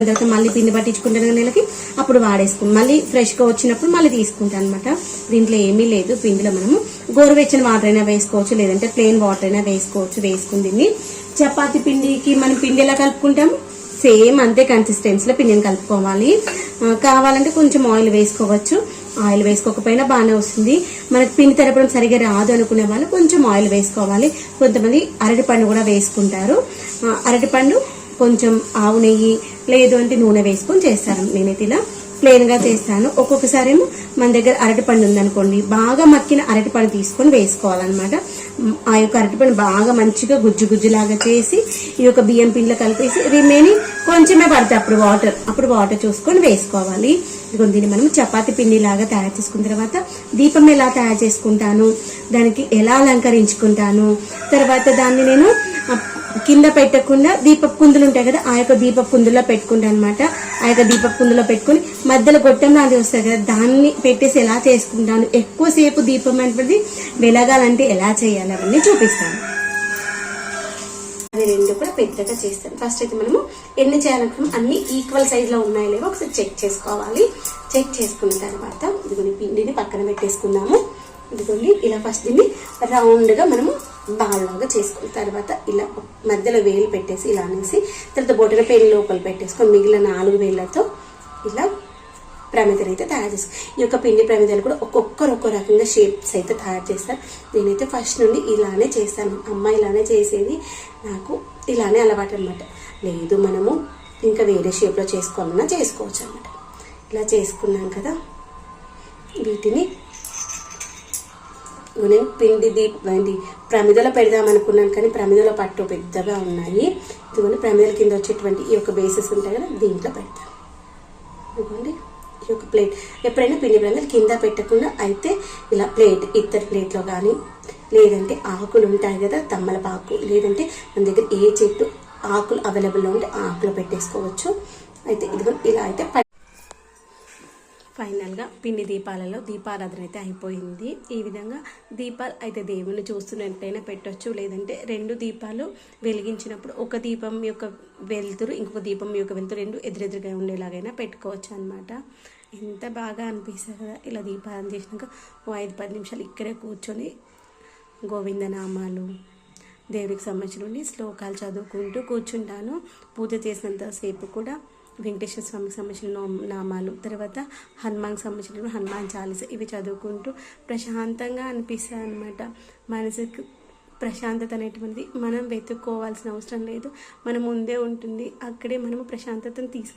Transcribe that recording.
తర్వాత మళ్ళీ పిండి పట్టించుకుంటాను నెలకి అప్పుడు వాడేసుకుని మళ్ళీ ఫ్రెష్గా వచ్చినప్పుడు మళ్ళీ తీసుకుంటాను అనమాట దీంట్లో ఏమీ లేదు. పిండిలో మనము గోరువెచ్చని వాటర్ అయినా వేసుకోవచ్చు లేదంటే ప్లెయిన్ వాటర్ అయినా వేసుకోవచ్చు వేసుకుని దీన్ని చపాతి పిండికి మనం పిండి ఎలా కలుపుకుంటాము? సేమ్ అంతే కన్సిస్టెన్సీలో పిండిని కలుపుకోవాలి. కావాలంటే కొంచెం ఆయిల్ వేసుకోవచ్చు. ఆయిల్ వేసుకోకపోయినా బాగానే వస్తుంది. మనకి పిండి తరపడం సరిగా రాదు అనుకునే వాళ్ళు కొంచెం ఆయిల్ వేసుకోవాలి. కొంతమంది అరటిపండు కూడా వేసుకుంటారు. అరటిపండు కొంచెం ఆవు నెయ్యి లేదు అంటే నూనె వేసుకొని చేస్తాను నేనైతే ఇలా ప్లెయిన్గా చేస్తాను ఒక్కొక్కసారేమో మన దగ్గర అరటిపండు ఉందనుకోండి బాగా మక్కిన అరటిపండు తీసుకొని వేసుకోవాలన్నమాట. ఆ యొక్క అరటిపండు బాగా మంచిగా గుజ్జు గుజ్జులాగా చేసి ఈ యొక్క బియ్యం పిండిలో కలిపేసి రిమైనింగ్ కొంచెమే పడుతుంది అప్పుడు వాటర్ అప్పుడు వాటర్ చూసుకొని వేసుకోవాలి. ఇదిగో దీన్ని మనం చపాతి పిండి లాగా తయారు చేసుకున్న తర్వాత దీపం ఎలా తయారు చేసుకుంటాను దానికి ఎలా అలంకరించుకుంటాను తర్వాత దాన్ని నేను కింద పెట్టకుండా దీపపు కుందులు ఉంటాయి కదా ఆ యొక్క దీపపు కుందులో పెట్టుకుంటా అనమాట ఆ యొక్క దీపపు కుందులో పెట్టుకుని మధ్యలో గొట్టం లాంటివి వస్తాయి కదా దాన్ని పెట్టేసి ఎలా చేసుకుంటాను ఎక్కువసేపు దీపం అనేది వెలగాలంటే ఎలా చేయాలి అవన్నీ చూపిస్తాను. అవి రెండు కూడా పెద్దగా చేస్తాను. ఫస్ట్ అయితే మనము ఎన్ని చేయాలనుకున్నాం అన్ని ఈక్వల్ సైజ్లో ఉన్నాయో లేవో ఒకసారి చెక్ చేసుకోవాలి. చెక్ చేసుకున్న తర్వాత ఇదిగోని పిండిని పక్కన పెట్టేసుకుందాము. ఇదిగోండి ఇలా ఫస్ట్ దీన్ని రౌండ్గా మనము బాగా చేసుకున్న తర్వాత ఇలా మధ్యలో వేలు పెట్టేసి ఇలా అనేసి తర్వాత బొటన పేరు లోపల పెట్టేసుకొని మిగిలిన నాలుగు వేలతో ఇలా ప్రమిదలు అయితే తయారు చేస్తాను ఈ యొక్క పిండి ప్రమిదలు కూడా ఒక్కొక్కరు ఒక్కో రకంగా షేప్స్ అయితే తయారు చేస్తారు. నేనైతే ఫస్ట్ నుండి ఇలానే చేస్తాను. అమ్మ ఇలానే చేసేది నాకు ఇలానే అలవాటు అనమాట లేదు మనము ఇంకా వేరే షేప్లో చేసుకోవాలన్నా చేసుకోవచ్చు అనమాట ఇలా చేసుకున్నాం కదా. వీటిని నేను పిండి దీప్ ఏంటి ప్రమిదలో పెడదాం అనుకున్నాను కానీ ప్రమిదలో పట్టు పెద్దగా ఉన్నాయి. ఇదిగోండి ప్రమిదల కింద వచ్చేటువంటి ఈ యొక్క బేసెస్ ఉంటాయి కదా దీంట్లో పెడతాను ఇదిగోండి ఈ యొక్క ప్లేట్ ఎప్పుడైనా పిండి ప్రమిదలు కింద పెట్టకుండా అయితే ఇలా ప్లేట్ ఇత్తడి ప్లేట్లో కానీ లేదంటే ఆకులు ఉంటాయి కదా తమ్మలపాకు లేదంటే మన దగ్గర ఏ చెట్టు ఆకులు అవైలబుల్లో ఉంటే ఆకులు ఆకులో పెట్టేసుకోవచ్చు. అయితే ఇదిగో ఇలా అయితే ఫైనల్గా పిండి దీపాలలో దీపారాధన అయితే అయిపోయింది. ఈ విధంగా దీపాలు అయితే దేవుని చూస్తున్నట్టయినా పెట్టొచ్చు. లేదంటే రెండు దీపాలు వెలిగించినప్పుడు ఒక దీపం యొక్క వెలుతురు ఇంకొక దీపం యొక్క వెలుతురు రెండు ఎదురెదురుగా ఉండేలాగైనా పెట్టుకోవచ్చు అనమాట ఎంత బాగా అనిపిస్తుంది కదా ఇలా దీపారాధన చేసినాక ఓ ఐదు పది నిమిషాలు ఇక్కడే కూర్చొని గోవిందనామాలు దేవుడికి సంబంధించిన శ్లోకాలు చదువుకుంటూ కూర్చుంటాను. పూజ చేసినంత సేపు కూడా వెంకటేశ్వర స్వామికి సంబంధించిన నామాలు తర్వాత హనుమాన్కి సంబంధించిన హనుమాన్ చాలీస ఇవి చదువుకుంటూ ప్రశాంతంగా అనిపిస్తుంది అనమాట మనసుకు ప్రశాంతత అనేటువంటిది మనం వెతుక్కోవాల్సిన అవసరం లేదు. మన ముందే ఉంటుంది. అక్కడే మనము ప్రశాంతతను తీసుకు